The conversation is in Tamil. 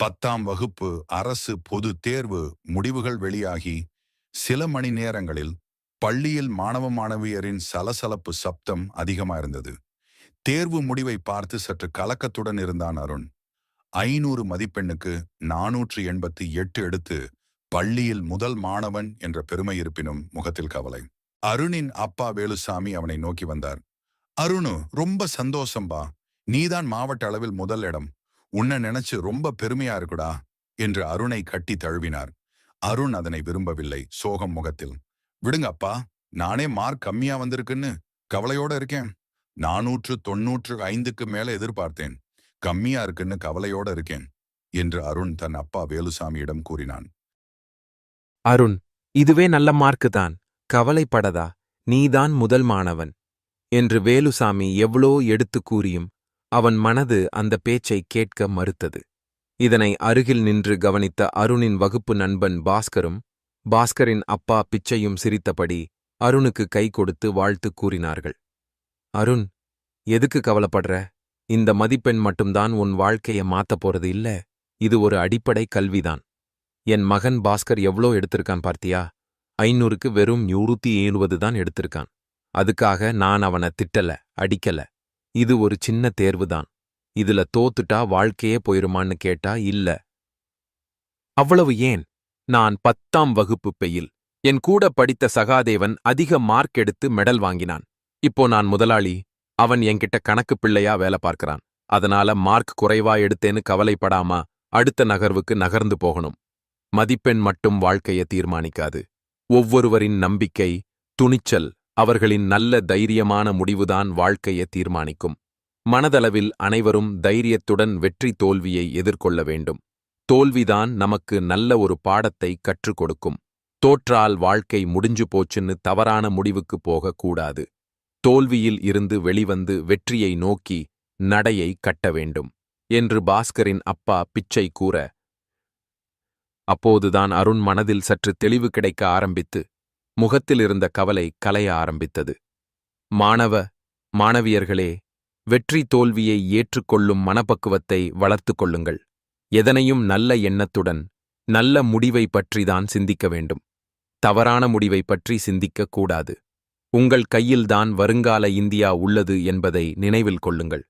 பத்தாம் வகுப்பு அரசு பொது தேர்வு முடிவுகள் வெளியாகி சில மணி நேரங்களில் பள்ளியில் மாணவ மாணவியரின் சலசலப்பு சப்தம் அதிகமாயிருந்தது தேர்வு முடிவை பார்த்து சற்று கலக்கத்துடன் இருந்தான் அருண். ஐநூறு மதிப்பெண்ணுக்கு நானூற்று எண்பத்தி எட்டு எடுத்து பள்ளியில் முதல் மாணவன் என்ற பெருமை இருப்பினும் முகத்தில் கவலை. அருணின் அப்பா வேலுசாமி அவனை நோக்கி வந்தார். அருணு ரொம்ப சந்தோஷம்பா. நீதான் மாவட்ட அளவில் முதல் இடம். உன்னை நினைச்சு ரொம்ப பெருமையா இருக்குடா என்று அருணை கட்டி தழுவினார். அருண் அதனை விரும்பவில்லை சோகம் முகத்தில். விடுங்க அப்பா நானே மார்க் கம்மியா வந்திருக்குன்னு கவலையோட இருக்கேன். நானூற்று தொன்னூற்று ஐந்துக்கு மேல எதிர்பார்த்தேன். கம்மியா இருக்குன்னு கவலையோட இருக்கேன் என்று அருண் தன் அப்பா வேலுசாமியிடம் கூறினான். அருண் இதுவே நல்ல மார்க்கு தான். கவலைப்படதா. நீதான் முதல் மாணவன் என்று வேலுசாமி எவ்வளோ எடுத்து கூறியும் அவன் மனது அந்த பேச்சை கேட்க மறுத்தது. இதனை அருகில் நின்று கவனித்த அருணின் வகுப்பு நண்பன் பாஸ்கரும் பாஸ்கரின் அப்பா பிச்சையும் சிரித்தபடி அருணுக்கு கை கொடுத்து வாழ்த்து கூறினார்கள். அருண் எதுக்கு கவலைப்படுற? இந்த மதிப்பெண் மட்டும்தான் உன் வாழ்க்கைய மாத்தப் போறது இல்ல. இது ஒரு அடிப்படை கல்விதான். என் மகன் பாஸ்கர் எவ்ளோ எடுத்திருக்கான் பார்த்தியா? ஐநூறுக்கு வெறும் நூறுத்தி ஏழுவது தான் எடுத்திருக்கான். அதுக்காக நான் அவனை திட்டல அடிக்கல. இது ஒரு சின்ன தேர்வுதான். இதுல தோத்துட்டா வாழ்க்கையே போயிருமான்னு கேட்டா இல்ல. அவ்வளவு ஏன்? நான் பத்தாம் வகுப்பு பெயில். என் கூட படித்த சகாதேவன் அதிக மார்க் எடுத்து மெடல் வாங்கினான். இப்போ நான் முதலாளி. அவன் என்கிட்ட கணக்கு பிள்ளையா வேலை பார்க்கறான். அதனால மார்க் குறைவா எடுத்தேன்னு கவலைப்படாமா அடுத்த நகர்வுக்கு நகர்ந்து போகணும். மதிப்பெண் மட்டும் வாழ்க்கையை தீர்மானிக்காது. ஒவ்வொருவரின் நம்பிக்கை துணிச்சல் அவர்களின் நல்ல தைரியமான முடிவுதான் வாழ்க்கையை தீர்மானிக்கும். மனதளவில் அனைவரும் தைரியத்துடன் வெற்றி தோல்வியை எதிர்கொள்ள வேண்டும். தோல்விதான் நமக்கு நல்ல ஒரு பாடத்தை கற்றுக் கொடுக்கும். தோற்றால் வாழ்க்கை முடிஞ்சு போச்சுன்னு தவறான முடிவுக்கு போகக்கூடாது தோல்வியில் இருந்து வெளிவந்து வெற்றியை நோக்கி நடையை கட்ட வேண்டும். என்று பாஸ்கரின் அப்பா பிச்சை கூற அப்போதுதான் அருண் மனதில் சற்று தெளிவு கிடைக்க ஆரம்பித்து முகத்திலிருந்த கவலை கலைய ஆரம்பித்தது. மாணவ மாணவியர்களே வெற்றி தோல்வியை ஏற்றுக்கொள்ளும் மனப்பக்குவத்தை வளர்த்துக் கொள்ளுங்கள். எதனையும் நல்ல எண்ணத்துடன் நல்ல முடிவை பற்றிதான் சிந்திக்க வேண்டும். தவறான முடிவை பற்றி சிந்திக்கக் கூடாது. உங்கள் கையில்தான் வருங்கால இந்தியா உள்ளது என்பதை நினைவில் கொள்ளுங்கள்.